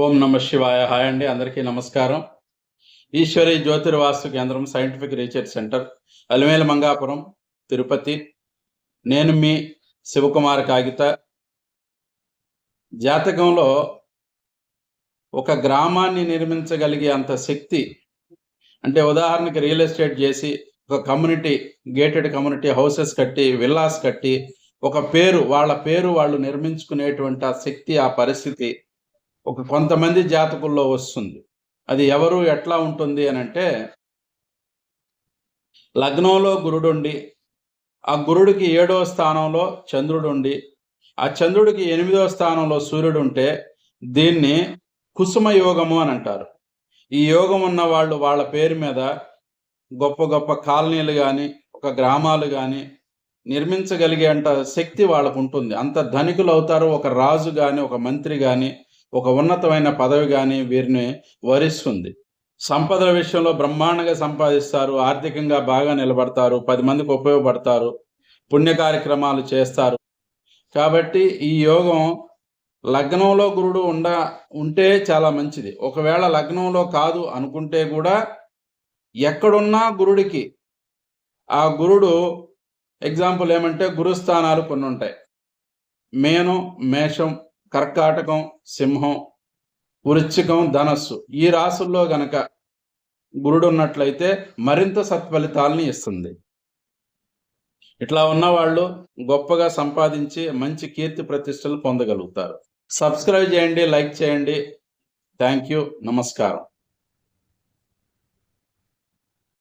ఓం నమ శివాయ. హాయ్ అండి అందరికీ నమస్కారం. ఈశ్వరి జ్యోతిర్వాస్తు కేంద్రం scientific research centre Alamelu Mangapuram Tirupati. నేను మీ శివకుమార్ కాగిత. జాతకంలో ఒక గ్రామాన్ని నిర్మించగలిగే అంత శక్తి అంటే ఉదాహరణకి రియల్ ఎస్టేట్ చేసి ఒక కమ్యూనిటీ గేటెడ్ కమ్యూనిటీ హౌసెస్ కట్టి విల్లాస్ కట్టి ఒక పేరు వాళ్ళ పేరు వాళ్ళు నిర్మించుకునేటువంటి ఆ శక్తి ఆ పరిస్థితి ఒక కొంతమంది జాతకుల్లో వస్తుంది. అది ఎవరు ఎట్లా ఉంటుంది అని అంటే లగ్నంలో గురుడుండి ఆ గురుడికి ఏడవ స్థానంలో చంద్రుడు ఉండి ఆ చంద్రుడికి ఎనిమిదో స్థానంలో సూర్యుడు ఉంటే దీన్ని కుసుమ యోగము అని అంటారు. ఈ యోగం ఉన్న వాళ్ళు వాళ్ళ పేరు మీద గొప్ప గొప్ప కాలనీలు కానీ ఒక గ్రామాలు కానీ నిర్మించగలిగే అంత శక్తి వాళ్ళకు ఉంటుంది. అంత ధనికులు అవుతారు. ఒక రాజు కానీ ఒక మంత్రి కానీ ఒక ఉన్నతమైన పదవి కానీ వీరిని వరిస్తుంది. సంపదల విషయంలో బ్రహ్మాండంగా సంపాదిస్తారు ఆర్థికంగా బాగా నిలబడతారు పది మందికి ఉపయోగపడతారు పుణ్య కార్యక్రమాలు చేస్తారు. కాబట్టి ఈ యోగం లగ్నంలో గురుడు ఉండ ఉంటే చాలా మంచిది. ఒకవేళ లగ్నంలో కాదు అనుకుంటే కూడా ఎక్కడున్నా గురుడికి ఆ గురుడు ఎగ్జాంపుల్ ఏమంటే గురుస్థానాలు కొన్ని ఉంటాయి మేను మేషం కర్కాటకం సింహం వృశ్చికం ధనస్సు. ఈ రాసుల్లో గనక గురుడు ఉన్నట్లయితే మరింత సత్ఫలితాలని ఇస్తుంది. ఇట్లా ఉన్నవాళ్ళు గొప్పగా సంపాదించి మంచి కీర్తి ప్రతిష్టలు పొందగలుగుతారు. సబ్స్క్రైబ్ చేయండి లైక్ చేయండి. Thank you. నమస్కారం.